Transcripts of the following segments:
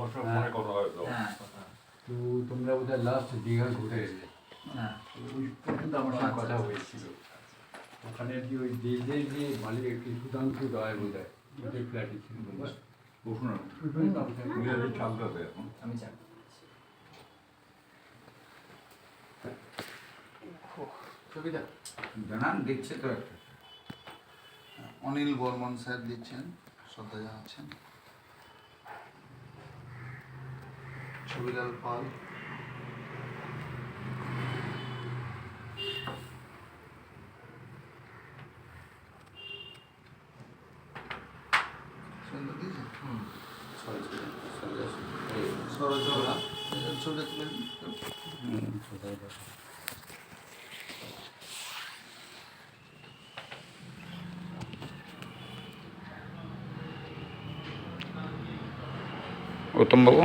হয়। তো হ্যাঁ। তো তোমরা বোধহয় লাস্ট দীঘা ঘুরে এলে। হ্যাঁ। ওই পর্যন্ত আমার সঙ্গে কথা হয়েছিল। ওখানে কি ওই দেশের যে মালিক একটি সুধাংশু রায় বোধ হয় ওদের ফ্ল্যাটে ছিল আমি সুবিধা। জানান দিচ্ছে তো একটা। অনিল বর্মন স্যার দিচ্ছেন শ্রদ্ধা জানাচ্ছেন পাল সুন্দর দিয়েছেন সরজলা ছবিটা তুলে নিন। উত্তমবাবু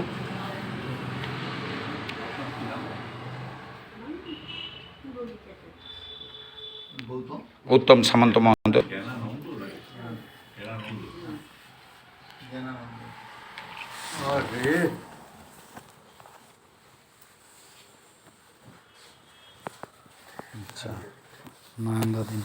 উত্তম সামন্ত মহন্ত। আচ্ছা দিন।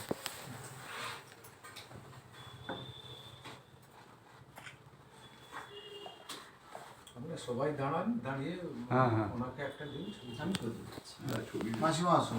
সবাই দাঁড়ান দাঁড়িয়ে হ্যাঁ, হ্যাঁ। ওনাকে একটা দিন ছবি আমি করে দিচ্ছি। মাসিমা আসুন।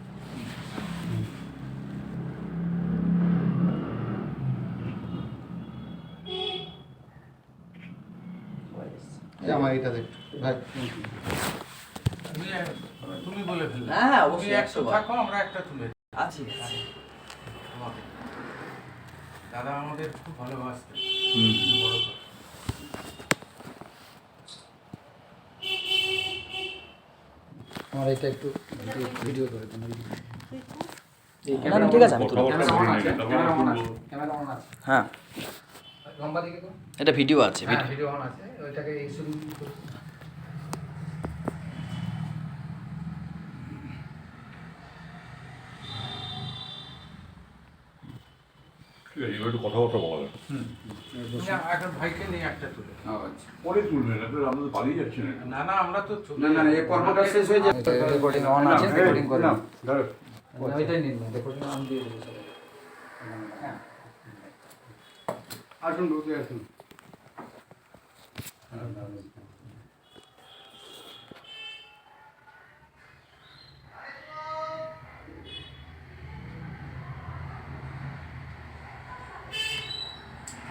আমার এটা দেখ ভাই। তুমি তুমি বলে ফেললে। হ্যাঁ, হ্যাঁ, অবশ্যই, একশো থাকো আমরা একটা তুলে আছি আছি। দাদা আমাদের খুব ভালোবাসতেন। আমার এটা একটু ভিডিও করে দেন ঠিক আছে আমি ক্যামেরা অন আছে? ক্যামেরা অন আছে? হ্যাঁ। লম্বা দিকে তো? এটা ভিডিও আছে হ্যাঁ ভিডিও অন আছে ওইটাকে এই শুরু এবার একটু কথাবার্তা বলা এখন ভাইকে নিয়ে একটা তুলে। আচ্ছা। পরে তুলবেন আপনারা আমাদের পালিয়ে যাচ্ছেন না। না না আমরা তো চলে না না এই পর্বটা শেষ হয়ে যায় রেকর্ডিং অন আছে রেকর্ডিং করে না ধরো। ওইটাই নিন রেকর্ডিং অন দিয়ে দেবো হ্যাঁ। আসুন ঢুকে আসুন